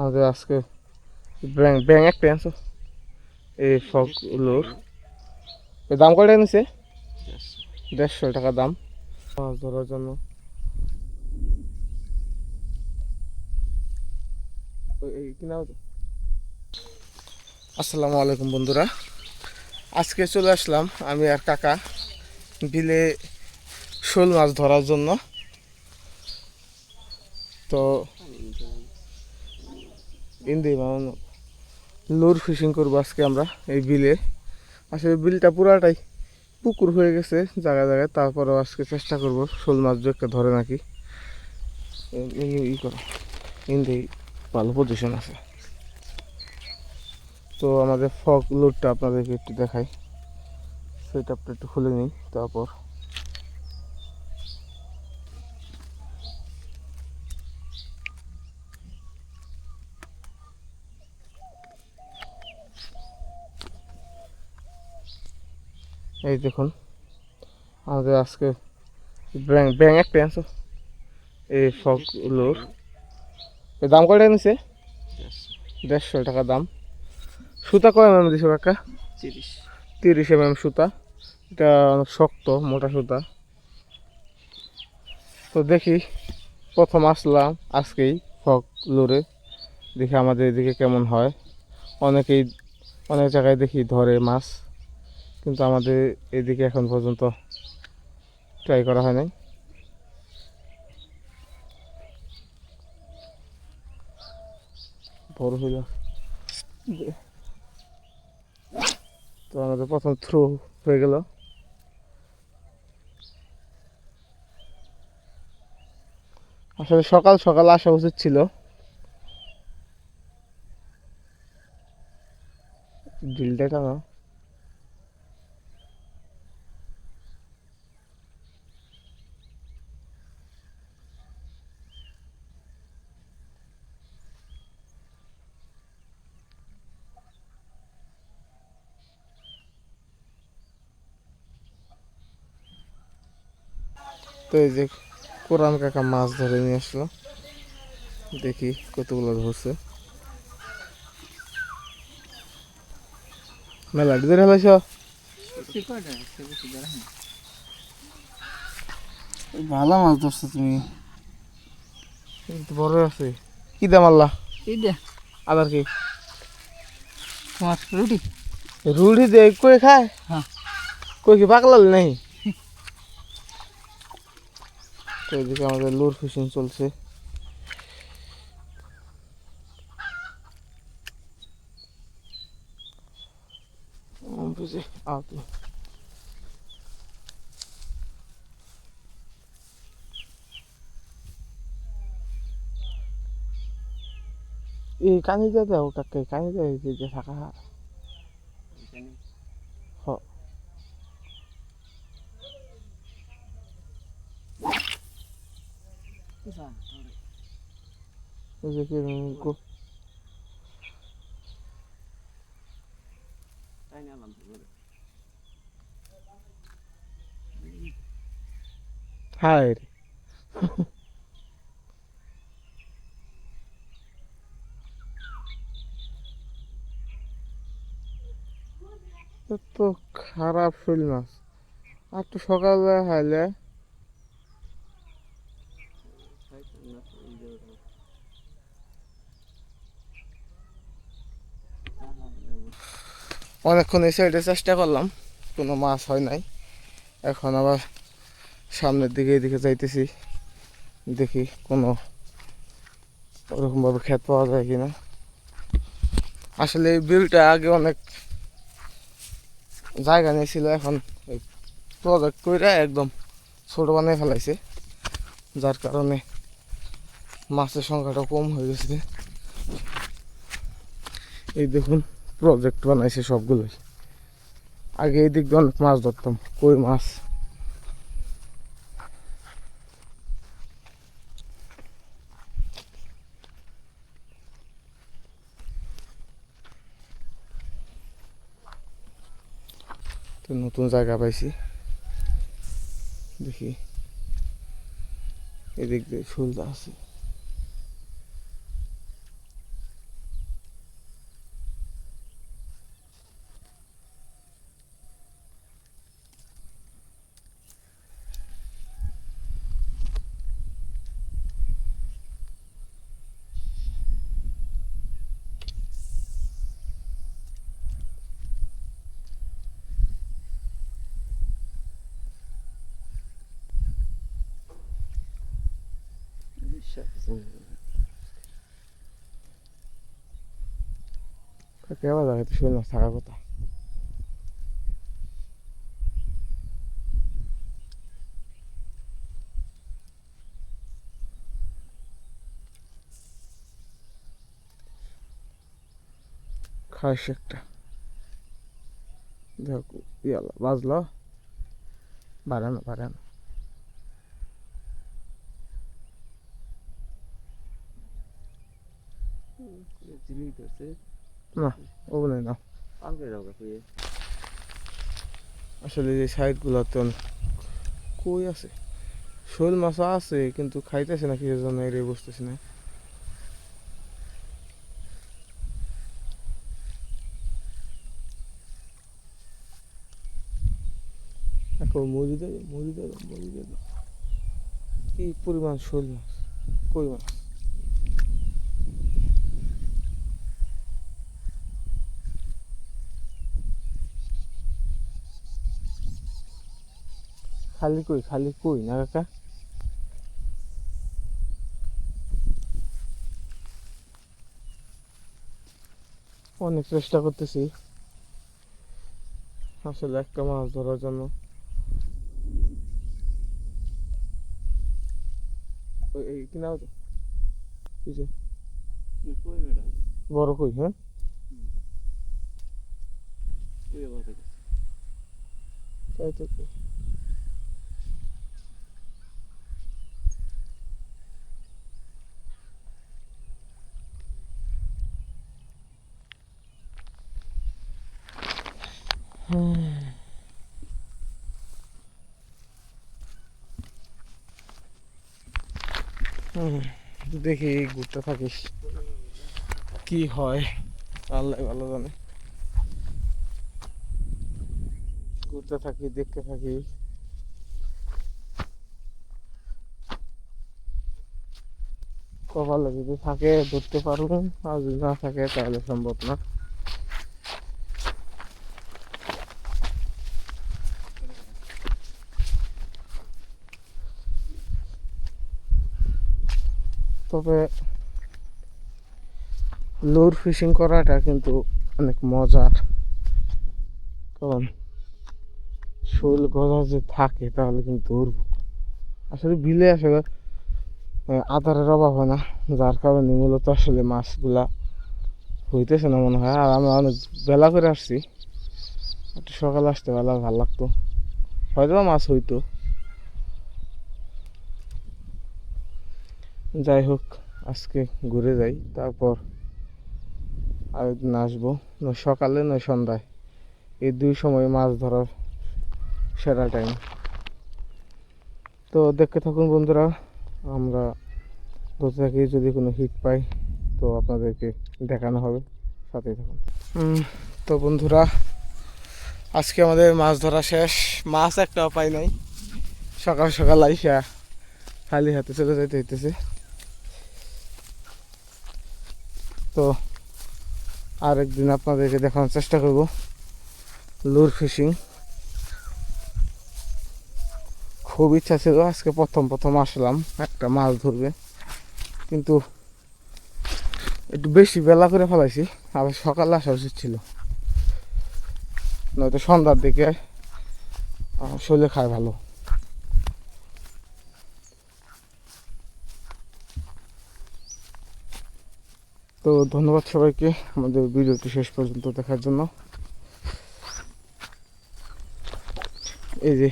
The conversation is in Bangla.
আমাদের আজকে ব্যাং ব্যাং একটা আনছো এই ফকগুলোর এর দাম কয়টা নিছে দেড়শো টাকা দাম। মাছ ধরার জন্য? আসসালামু আলাইকুম বন্ধুরা। আজকে চলে আসলাম আমি আর কাকা বিলে শোল মাছ ধরার জন্য। তো ইন্দি মানে লোর ফিশিং করব আজকে আমরা এই বিলে। আসলে বিলটা পুরাটাই পুকুর হয়ে গেছে জায়গায় জায়গায়, তারপরেও আজকে চেষ্টা করব শোল মাছ একটা ধরে নাকি। ই করো। ইন্দি ভালো পজিশন আছে। তো আমাদের ফক লোডটা আপনাদেরকে একটু দেখাই। সেটা একটু খুলে নিই, তারপর এই দেখুন। আমাদের আজকে ব্যাং ব্যাং একটা আনছো এই ফগগুলোর এর দাম কয়টা নিছে দেড়শো টাকা দাম। সুতা কয় এম দিছো কাকা? তিরিশ। তিরিশ এম সুতা। এটা অনেক শক্ত মোটা সুতা। তো দেখি প্রথম আসলাম আজকেই ফক লোরে। দেখি আমাদের এদিকে কেমন হয়। অনেকেই অনেক জায়গায় দেখি ধরে মাছ। কিন্তু আমাদের এদিকে এখন পর্যন্ত ট্রাই করা হয় নাই। বড় হইল। তো আমাদের প্রথম থ্রো হয়ে গেল। আসলে সকাল সকাল আসা উচিত ছিল। ডিলটা টানো। তো এই যে কোরআন কাকা মাছ ধরে নিয়ে আসলো। দেখি কতগুলো ধরছে। মেলা ধরে হলাইছ ভালো মাছ ধরছো তুমি। বড় আছে। কি দাম আল্লাহ? এইটা আদার কি? তোমার রুটি। রুড়ি দে কই খায়? হ্যাঁ। কই কি পাকলাল নেই তো এদিকে আমাদের লুর ফিশিং চলছে তুই। এই কানিতে দাও কাকে কানিতে যে থাকা এই যে কি গো- রে। এ তো খারাপ শৈল মাছ। আর তো সকালে হাইলে অনেকক্ষণ এই সাইডে চেষ্টা করলাম, কোনো মাছ হয় নাই। এখন আবার সামনের দিকে এদিকে যাইতেছি, দেখি কোনো ওরকমভাবে ক্ষেত পাওয়া যায় কিনা। আসলে এই বিলটা আগে অনেক জায়গা নিয়েছিল, এখন প্রজেক্ট করে একদম ছোট বানিয়ে ফেলাইছে। যার কারণে মাছের সংখ্যাটা কম হয়ে গেছে। এই দেখুন প্রজেক্ট বানাইছে সবগুলোই। আগে এই দিক দিয়ে অনেক মাছ ধরতাম, কই মাছ? নতুন জায়গা পাইছি। দেখি। এদিক দিয়ে ফুলটা আছে। কেবা জায়গায় তো শোল মাছ থাকার কথা। খাস একটা। দেখো বাজলো? বাড়ে না বাড়ে আসলে সাইডগুলোতে অনেক কই আছে? শোল মাছও আছে, কিন্তু খাইতেছে না কি জন্য এর বুঝতেছি না। কি পরিমাণ শোল মাছ? কই মাছ? খালি কই খালি কই না কাকা? অনেক চেষ্টা করতেছি। আসলে একটা মাছ ধরার জন্য। কিনা বড় কই হ্যাঁ? তাই তো দেখি ঘুরতে থাকিস। কি হয়? আল্লাহ ভালো জানে। ঘুরতে থাকি, দেখতে থাকি। কপালে যদি থাকে, ধরতে পারব আর যদি না থাকে, তাহলে সম্ভব না। তবে লোর ফিশিং করাটা কিন্তু অনেক মজার। কারণ শোল গজা যে থাকে তাহলে কিন্তু ধরবো। আসলে বিলে আসলে আধারের অভাব হয় না, যার কারণে মূলত আসলে মাছগুলা হইতেছে না মনে হয়। আর আমরা অনেক বেলা করে আসছি, একটু সকালে আসতে বেলা ভালো লাগতো। হয়তো মাছ হইতো। যাই হোক, আজকে ঘুরে যাই, তারপর আরেকদিন আসব। নয় সকালে নয় সন্ধ্যায়? এই দুই সময় মাছ ধরার সেরা টাইম তো দেখতে থাকুন বন্ধুরা, আমরা ধরতে থাকি যদি কোনো হিট পাই, তো আপনাদেরকে দেখানো হবে। সাথেই থাকুন। তো বন্ধুরা, আজকে আমাদের মাছ ধরা শেষ। মাছ একটাও পাই নাই। সকাল সকাল আইসা খালি হাতে চলে যাইতে হইতেছে। তো আরেকদিন আপনাদেরকে দেখানোর চেষ্টা করব। Lure fishing. খুব ইচ্ছা ছিল, আজকে প্রথম প্রথম আসলাম, একটা মাছ ধরবে। কিন্তু একটু বেশি বেলা করে ফেলাইছি, আবার সকালে আসা উচিত ছিল। নয়তো সন্ধ্যার দিকে শরীরে খায় ভালো। তো ধন্যবাদ সবাইকে আমাদের ভিডিওটি শেষ পর্যন্ত দেখার জন্য। এই যে।